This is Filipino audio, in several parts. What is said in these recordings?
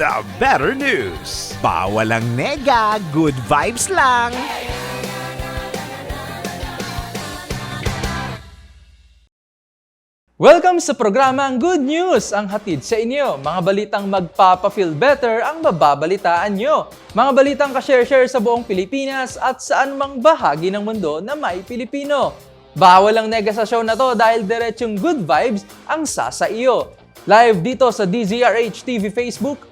The Better News. Bawal ang nega, good vibes lang. Welcome sa programang Good News ang hatid sa inyo. Mga balitang magpapa-feel better ang mababalitaan nyo. Mga balitang ka-share-share sa buong Pilipinas at saan mang bahagi ng mundo na may Pilipino. Bawal ang nega sa show na to dahil diretsong good vibes ang sasa iyo. Live dito sa DZRH TV Facebook,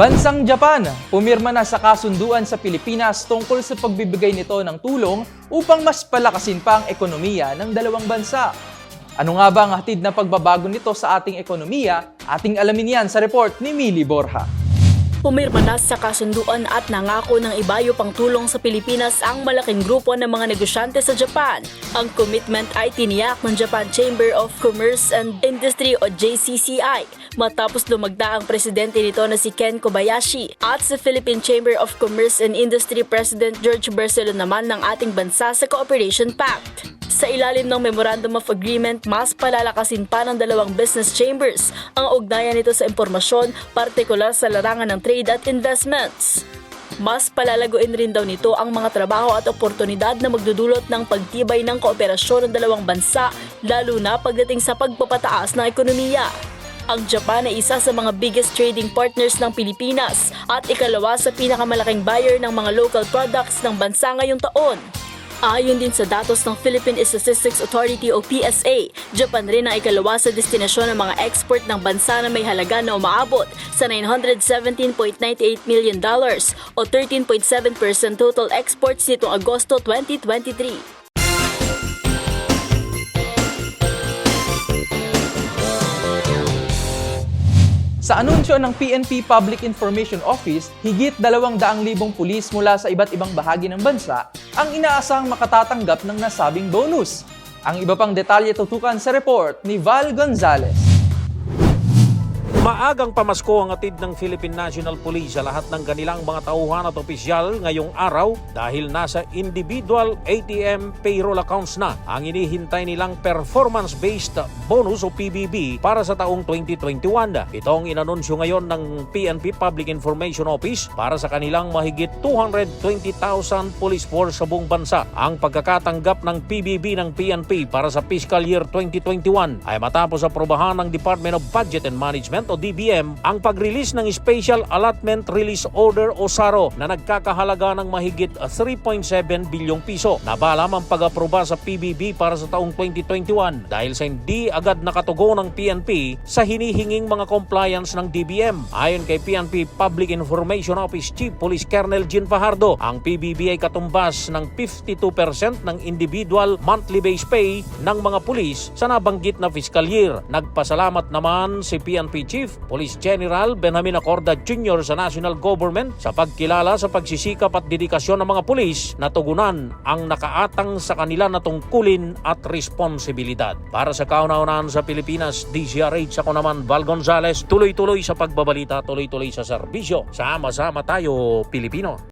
Bansang Japan, pumirma na sa kasunduan sa Pilipinas tungkol sa pagbibigay nito ng tulong upang mas palakasin pa ang ekonomiya ng dalawang bansa. Ano nga ba ang hatid na pagbabago nito sa ating ekonomiya? Ating alamin yan sa report ni Mili Borja. Pumirma na sa kasunduan at nangako ng ibayo pang tulong sa Pilipinas ang malaking grupo ng mga negosyante sa Japan. Ang commitment ay tiniyak ng Japan Chamber of Commerce and Industry o JCCI matapos lumagda ang presidente nito na si Ken Kobayashi at sa Philippine Chamber of Commerce and Industry President George Barcelo naman ng ating bansa sa Cooperation Pact. Sa ilalim ng Memorandum of Agreement, mas palalakasin pa ng dalawang business chambers ang ugnayan nito sa impormasyon, partikular sa larangan ng trade at investments. Mas palalaguin rin daw nito ang mga trabaho at oportunidad na magdudulot ng pagtibay ng kooperasyon ng dalawang bansa, lalo na pagdating sa pagpapataas ng ekonomiya. Ang Japan ay isa sa mga biggest trading partners ng Pilipinas at ikalawa sa pinakamalaking buyer ng mga local products ng bansa ngayong taon. Ayon din sa datos ng Philippine Statistics Authority o PSA, Japan rin ang ikalawa sa destinasyon ng mga export ng bansa na may halaga na umaabot sa 917.98 million dollars o 13.7% total exports nitong Agosto 2023. Sa anunsyo ng PNP Public Information Office, higit 200,000 pulis mula sa iba't ibang bahagi ng bansa ang inaasang makatatanggap ng nasabing bonus. Ang iba pang detalye tutukan sa report ni Val Gonzalez. Maagang pamasko ang atid ng Philippine National Police sa lahat ng kanilang mga tauhan at opisyal ngayong araw dahil nasa individual ATM payroll accounts na ang inihintay nilang performance-based bonus o PBB para sa taong 2021. Ito ang inanunsyo ngayon ng PNP Public Information Office para sa kanilang mahigit 220,000 police force sa buong bansa. Ang pagkakatanggap ng PBB ng PNP para sa fiscal year 2021 ay matapos aprobahan ng Department of Budget and Management o DBM ang pag-release ng Special Allotment Release Order o SARO na nagkakahalaga ng mahigit 3.7 bilyong piso. Nabalam ang pag-aproba sa PBB para sa taong 2021 dahil sa hindi agad nakatugon ng PNP sa hinihinging mga compliance ng DBM. Ayon kay PNP Public Information Office Chief Police Colonel Jean Fajardo, ang PBB ay katumbas ng 52% ng individual monthly base pay ng mga pulis sa nabanggit na fiscal year. Nagpasalamat naman si PNP Chief Police General Benjamin Acorda Jr. sa national government sa pagkilala sa pagsisikap at dedikasyon ng mga pulis na tugunan ang nakaatang sa kanila na tungkulin at responsibilidad. Para sa kauna-unahan sa Pilipinas, DZRH ako naman Val Gonzales, tuloy-tuloy sa pagbabalita, tuloy-tuloy sa serbisyo. Sama-sama tayo, Pilipino.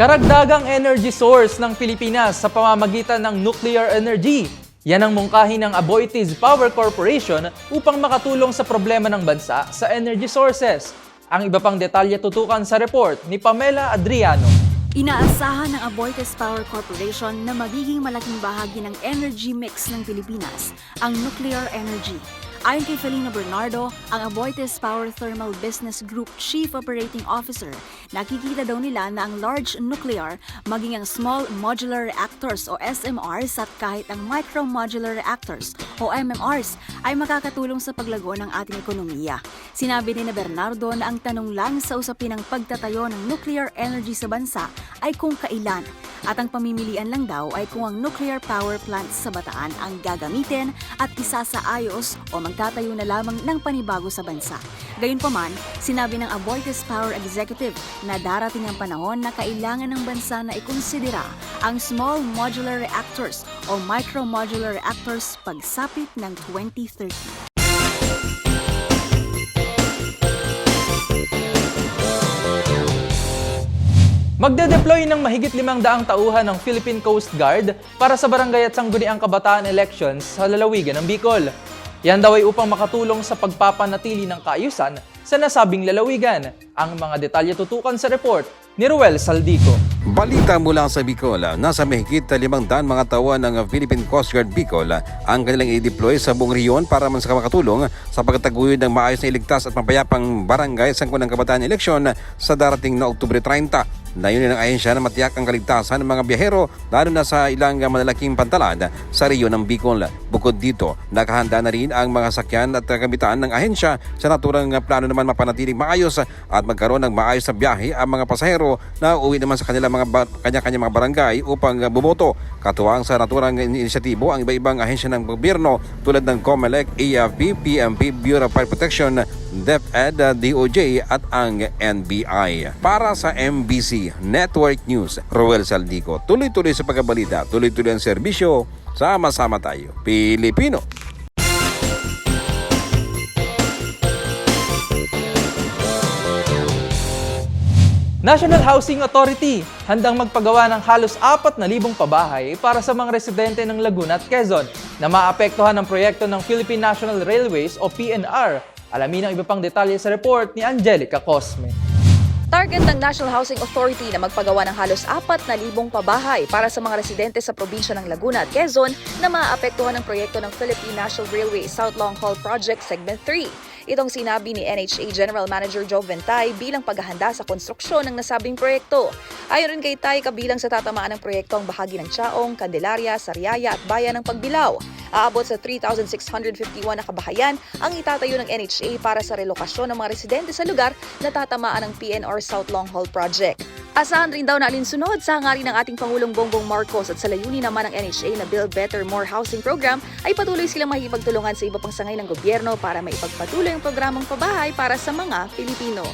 Karagdagang energy source ng Pilipinas sa pamamagitan ng nuclear energy. Yan ang mungkahi ng Aboitiz Power Corporation upang makatulong sa problema ng bansa sa energy sources. Ang iba pang detalye tutukan sa report ni Pamela Adriano. Inaasahan ng Aboitiz Power Corporation na magiging malaking bahagi ng energy mix ng Pilipinas ang nuclear energy. Ayon kay Felina Bernardo, ang Aboitiz Power Thermal Business Group Chief Operating Officer, nakikita daw nila na ang large nuclear, maging ang small modular reactors o SMRs at kahit ang micro modular reactors o MMRs ay makakatulong sa paglago ng ating ekonomiya. Sinabi ni na Bernardo na ang tanong lang sa usapin ng pagtatayo ng nuclear energy sa bansa ay kung kailan at ang pamimilian lang daw ay kung ang nuclear power plants sa Bataan ang gagamitin at isasaayos o magtatayo na lamang ng panibago sa bansa. Gayunpaman, sinabi ng Aboitiz Power Executive na darating ang panahon na kailangan ng bansa na ikonsidera ang small modular reactors o micro modular reactors pagsapit ng 2030. Magde-deploy ng mahigit limang daang tauhan ng Philippine Coast Guard para sa barangay at sangguniang kabataan elections sa lalawigan ng Bicol. Yan daw ay upang makatulong sa pagpapanatili ng kaayusan sa nasabing lalawigan. Ang mga detalye tutukan sa report ni Ruel Saldico. Balita mula sa Bicol, nasa mahigit limang daan mga tawa ng Philippine Coast Guard Bicol ang kanilang i-deploy sa buong riyon para man sa makatulong sa pagtataguyod ng maayos na iligtas at mapayapang barangay sa ng kabataan eleksyon sa darating na Oktubre 30. Layunin ng ahensya na matiyak ang kaligtasan ng mga biyahero lalo na sa ilang malalaking pantalan sa riyon ng Bicol. Bukod dito, nakahanda na rin ang mga sakyan at kagamitan ng ahensya sa naturang plano naman mapanatiling maayos at magkaroon ng maayos na biyahe ang mga pasahero na uwi naman sa kanilang mga kanya-kanya mga barangay upang bumoto. Katuwang sa naturang inisyatibo ang iba-ibang ahensya ng gobyerno tulad ng COMELEC, AFP, PMP, Bureau of Fire Protection, DepEd, DOJ at ang NBI. Para sa MBC Network News, Roel Saldico, tuloy-tuloy sa pagkabalita, tuloy-tuloy ang serbisyo, sama-sama tayo, Pilipino. National Housing Authority handang magpagawa ng halos 4,000 pabahay para sa mga residente ng Laguna at Quezon na maapektuhan ng proyekto ng Philippine National Railways o PNR. Alamin ang iba pang detalye sa report ni Angelica Cosme. Target ng National Housing Authority na magpagawa ng halos 4,000 pabahay para sa mga residente sa probinsya ng Laguna at Quezon na maapektuhan ng proyekto ng Philippine National Railway South Long Haul Project Segment 3. Itong sinabi ni NHA General Manager Joe Ventay bilang paghahanda sa konstruksyon ng nasabing proyekto. Ayon rin kay Tay, kabilang sa tatamaan ng proyekto ang bahagi ng Chaong, Candelaria, Sariaya at Bayan ng Pagbilao. Aabot sa 3,651 na kabahayan ang itatayo ng NHA para sa relokasyon ng mga residente sa lugar na tatamaan ng PNR South Long Haul Project. Asahan rin daw na alinsunod sa hangarin ng ating Pangulong Bongbong Marcos at sa layunin naman ng NHA na Build Better More Housing Program ay patuloy silang makikipagtulungan sa iba pang sangay ng gobyerno para maipagpatuloy ang programang pabahay para sa mga Pilipino.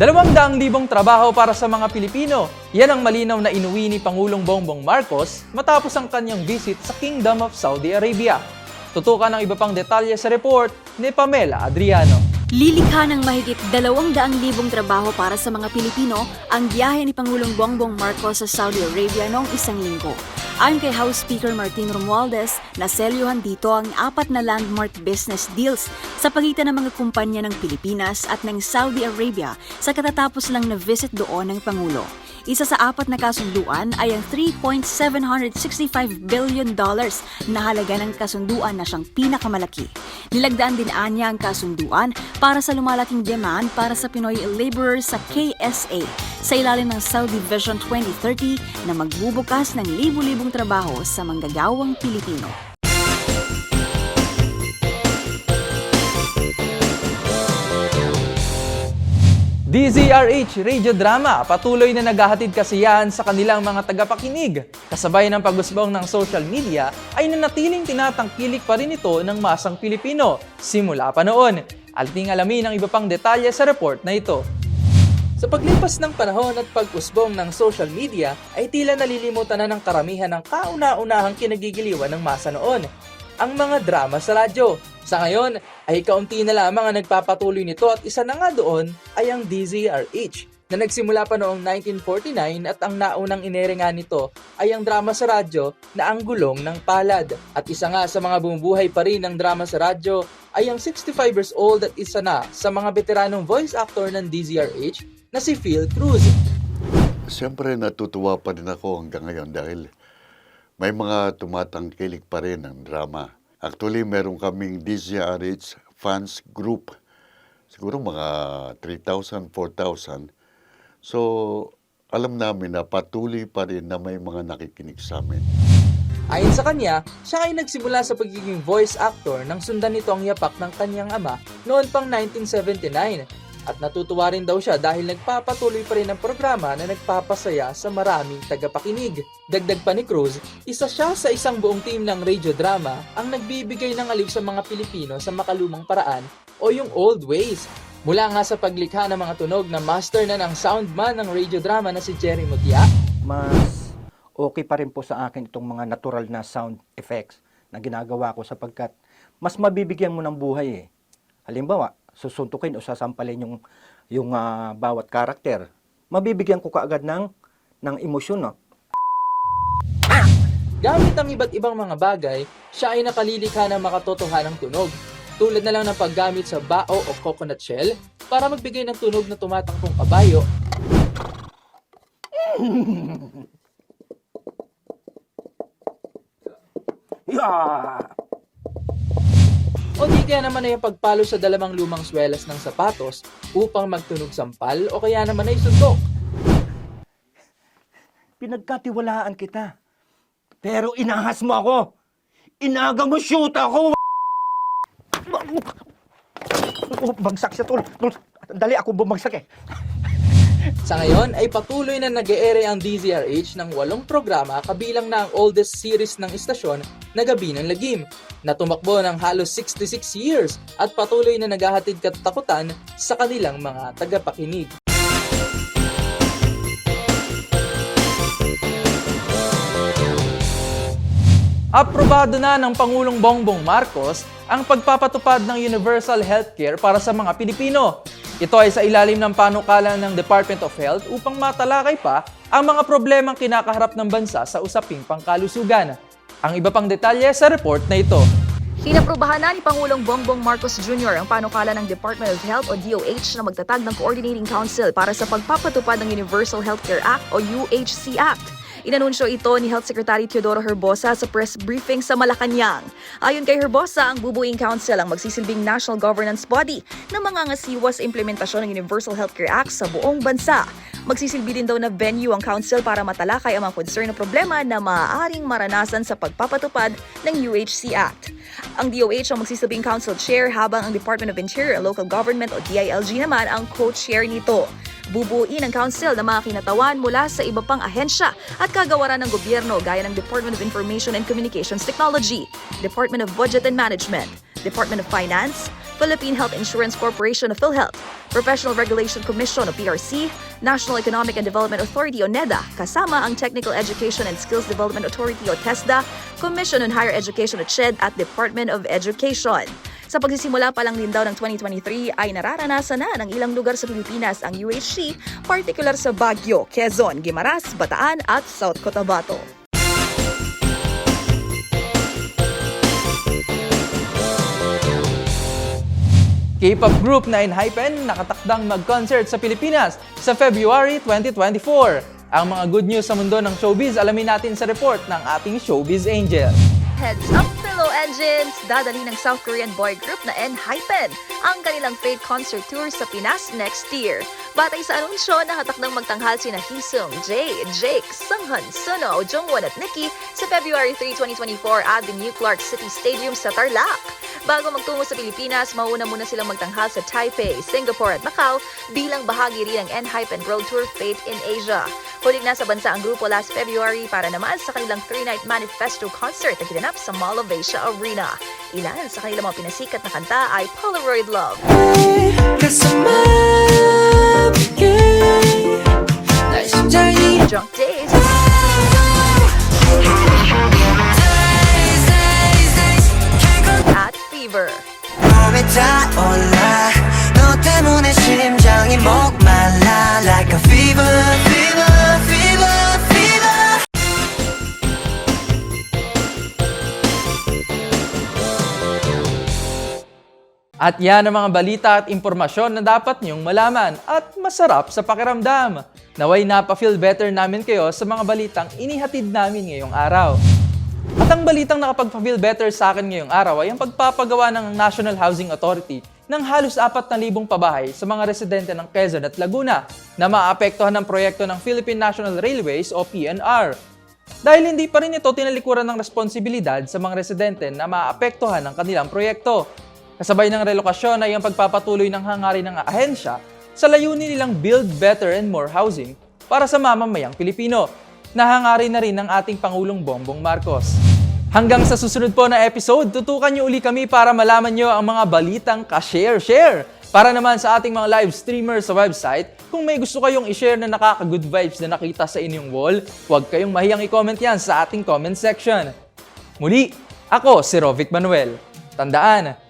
Dalawang daang libong trabaho para sa mga Pilipino. Yan ang malinaw na inuwi ni Pangulong Bongbong Marcos matapos ang kanyang visit sa Kingdom of Saudi Arabia. Tutukan ang iba pang detalye sa report ni Pamela Adriano. Lilikha ng mahigit 200,000 trabaho para sa mga Pilipino ang biyahe ni Pangulong Bongbong Marcos sa Saudi Arabia noong isang linggo. Ayon kay House Speaker Martin Romualdez, naselyuhan dito ang apat na landmark business deals sa pagitan ng mga kumpanya ng Pilipinas at ng Saudi Arabia sa katatapos lang na visit doon ng Pangulo. Isa sa apat na kasunduan ay ang 3.765 billion dollars na halaga ng kasunduan na siyang pinakamalaki. Nilagdaan din anya ang kasunduan para sa lumalaking demand para sa Pinoy laborers sa KSA sa ilalim ng Saudi Vision 2030 na magbubukas ng libu-libong trabaho sa manggagawang Pilipino. DZRH Radio Drama patuloy na naghahatid kasiyahan sa kanilang mga tagapakinig. Kasabay ng pagusbong ng social media ay nanatiling tinatangkilik pa rin ito ng masang Pilipino simula pa noon. Alting alamin ang iba pang detalye sa report na ito. Sa paglipas ng panahon at pag-usbong ng social media ay tila nalilimutan na ng karamihan ng kauna-unahang kinagigiliwan ng masa noon, ang mga drama sa radyo. Sa ngayon ay kaunti na lamang ang nagpapatuloy nito at isa na nga doon ay ang DZRH. na nagsimula pa noong 1949 at ang naunang inere nga nito ay ang drama sa radyo na Ang Gulong ng Palad. At isa nga sa mga bumubuhay pa rin ng drama sa radyo ay ang 65 years old at isa na sa mga veteranong voice actor ng DZRH na si Phil Cruz. Siyempre natutuwa pa rin ako hanggang ngayon dahil may mga tumatangkilik pa rin ng drama. Actually, meron kaming DZRH fans group. Siguro mga 3,000, 4,000. So, alam namin na patuloy pa rin na may mga nakikinig sa amin. Ayon sa kanya, siya ay nagsimula sa pagiging voice actor nang sundan nito ang yapak ng kanyang ama noon pang 1979. At natutuwa rin daw siya dahil nagpapatuloy pa rin ang programa na nagpapasaya sa maraming tagapakinig. Dagdag pa ni Cruz, isa siya sa isang buong team ng radio drama ang nagbibigay ng aliw sa mga Pilipino sa makalumang paraan o yung old ways. Mula nga sa paglikha ng mga tunog na master na ng soundman ng radio drama na si Jerry Mutia, mas okay pa rin po sa akin itong mga natural na sound effects na ginagawa ko sapagkat mas mabibigyan mo ng buhay eh. Halimbawa, susuntukin o sasampalin yung, yung ah, bawat karakter. Mabibigyan ko kaagad ng, ng emosyon. No? Gamit ang iba't ibang mga bagay, siya ay nakalilikha ng makatotohanang tunog. Tulad na lang ng paggamit sa bao o coconut shell para magbigay ng tunog na tumatangkong kabayo Yeah! O di kaya naman ay pagpalo sa dalawang lumang swelas ng sapatos upang magtunog sampal o kaya naman ay sundok. Pinagkatiwalaan kita. Pero inahas mo ako. Inaga mo shoot ako. Bagsak siya. Tol, Dali ako bumagsak eh. Sa ngayon ay patuloy na nag-e-ere ang DZRH ng walong programa kabilang na ang oldest series ng istasyon na Gabi ng Lagim na tumakbo ng halos 66 years at patuloy na naghahatid katatakutan sa kanilang mga tagapakinig. Aprobado na ng Pangulong Bongbong Marcos ang pagpapatupad ng universal healthcare para sa mga Pilipino. Ito ay sa ilalim ng panukala ng Department of Health upang matalakay pa ang mga problemang kinakaharap ng bansa sa usaping pangkalusugan. Ang iba pang detalye sa report na ito. Inaprubahan na ni Pangulong Bongbong Marcos Jr. ang panukala ng Department of Health o DOH na magtatag ng Coordinating Council para sa pagpapatupad ng Universal Healthcare Act o UHC Act. Inanunsyo ito ni Health Secretary Teodoro Herbosa sa press briefing sa Malacanang. Ayon kay Herbosa, ang bubuing council ang magsisilbing national governance body na mangangasiwa sa implementasyon ng Universal Healthcare Act sa buong bansa. Magsisilbi din daw na venue ang council para matalakay ang mga concern na problema na maaaring maranasan sa pagpapatupad ng UHC Act. Ang DOH ang magsisilbing council chair habang ang Department of Interior and Local Government o DILG naman ang co-chair nito. Bubuin ang council na mga kinatawan mula sa iba pang ahensya at kagawaran ng gobyerno gaya ng Department of Information and Communications Technology, Department of Budget and Management, Department of Finance, Philippine Health Insurance Corporation o PhilHealth, Professional Regulation Commission o PRC, National Economic and Development Authority o NEDA, kasama ang Technical Education and Skills Development Authority o TESDA, Commission on Higher Education o CHED at Department of Education. Sa pagsisimula pa lang din daw ng 2023 ay nararanasan na ng ilang lugar sa Pilipinas ang UHC, partikular sa Baguio, Quezon, Guimaras, Bataan at South Cotabato. K-pop group na Enhypen nakatakdang mag-concert sa Pilipinas sa February 2024. Ang mga good news sa mundo ng showbiz alamin natin sa report ng ating Showbiz Angel. Heads up, engines! Dadali ng South Korean boy group na Enhypen ang kanilang Fate concert tour sa Pinas next year. Batay sa anunsyo, nakatakdang magtanghal sina Hisung, Jay, Jake, Sunghan, Suno, Jungwon at Nikki sa February 3, 2024 at the New Clark City Stadium sa Tarlac. Bago magtungo sa Pilipinas, mauna muna silang magtanghal sa Taipei, Singapore at Macau bilang bahagi rin ng Enhypen World Tour Fate in Asia. Huling nasa bansa ang grupo last February para naman sa kanilang three-night manifesto concert na ginanap sa Mall of Asia Arena. Ilan sa kanilang mga pinasikat na kanta ay Polaroid Love, Junk At yan ang mga balita at impormasyon na dapat niyong malaman at masarap sa pakiramdam. Naway napafeel better namin kayo sa mga balitang inihatid namin ngayong araw. At ang balitang nakapagpa-feel better sa akin ngayong araw ay ang pagpapagawa ng National Housing Authority ng halos 4,000 pabahay sa mga residente ng Quezon at Laguna na maapektuhan ng proyekto ng Philippine National Railways o PNR. Dahil hindi pa rin ito tinalikuran ng responsibilidad sa mga residente na maapektuhan ng kanilang proyekto. Kasabay ng relokasyon ay ang pagpapatuloy ng hangarin ng ahensya sa layunin nilang build better and more housing para sa mamamayang Pilipino na hangarin na rin ng ating Pangulong Bongbong Marcos. Hanggang sa susunod po na episode, tutukan niyo uli kami para malaman niyo ang mga balitang ka-share-share. Para naman sa ating mga live streamers sa website, kung may gusto kayong i-share na nakaka-good vibes na nakita sa inyong wall, huwag kayong mahiyang i-comment yan sa ating comment section. Muli, ako si Rovic Manuel. Tandaan,